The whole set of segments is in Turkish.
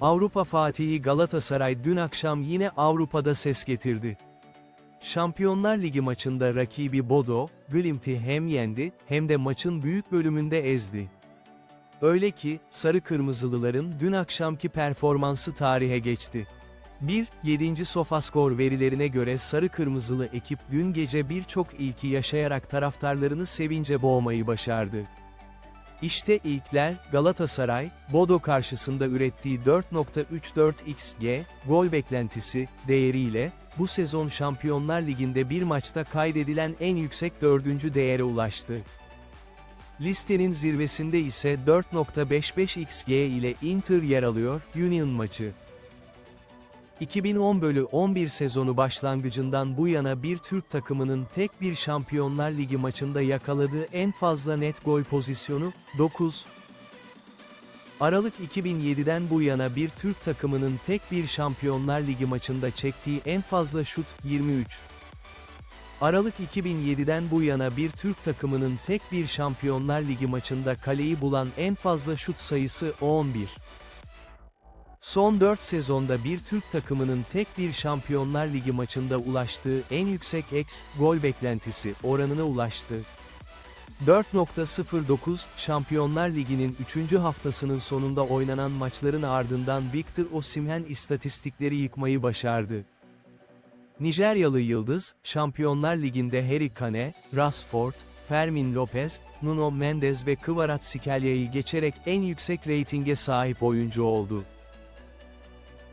Avrupa Fatihi Galatasaray dün akşam yine Avrupa'da ses getirdi. Şampiyonlar Ligi maçında rakibi Bodo, Glimt'i hem yendi, hem de maçın büyük bölümünde ezdi. Öyle ki, Sarı Kırmızılıların dün akşamki performansı tarihe geçti. 1. 7. Sofaskor verilerine göre Sarı Kırmızılı ekip dün gece birçok ilki yaşayarak taraftarlarını sevince boğmayı başardı. İşte ilkler, Galatasaray, Bodo karşısında ürettiği 4.34 xg, gol beklentisi, değeriyle, bu sezon Şampiyonlar Ligi'nde bir maçta kaydedilen en yüksek dördüncü değere ulaştı. Listenin zirvesinde ise 4.55 xg ile Inter yer alıyor, Union maçı. 2010 bölü 11 sezonu başlangıcından bu yana bir Türk takımının tek bir Şampiyonlar Ligi maçında yakaladığı en fazla net gol pozisyonu, 9. Aralık 2007'den bu yana bir Türk takımının tek bir Şampiyonlar Ligi maçında çektiği en fazla şut, 23. Aralık 2007'den bu yana bir Türk takımının tek bir Şampiyonlar Ligi maçında kaleyi bulan en fazla şut sayısı, 11. Son 4 sezonda bir Türk takımının tek bir Şampiyonlar Ligi maçında ulaştığı en yüksek X, gol beklentisi, oranına ulaştı. 4.09, Şampiyonlar Ligi'nin 3. haftasının sonunda oynanan maçların ardından Victor Osimhen istatistikleri yıkmayı başardı. Nijeryalı Yıldız, Şampiyonlar Ligi'nde Harry Kane, Rashford, Fermin Lopez, Nuno Mendes ve Kvaratskhelia geçerek en yüksek reytinge sahip oyuncu oldu.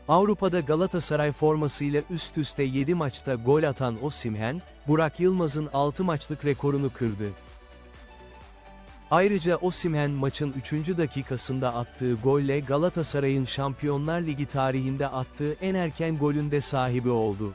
Avrupa'da Galatasaray formasıyla üst üste 7 maçta gol atan Osimhen, Burak Yılmaz'ın 6 maçlık rekorunu kırdı. Ayrıca Osimhen maçın 3. dakikasında attığı golle Galatasaray'ın Şampiyonlar Ligi tarihinde attığı en erken golünde sahibi oldu.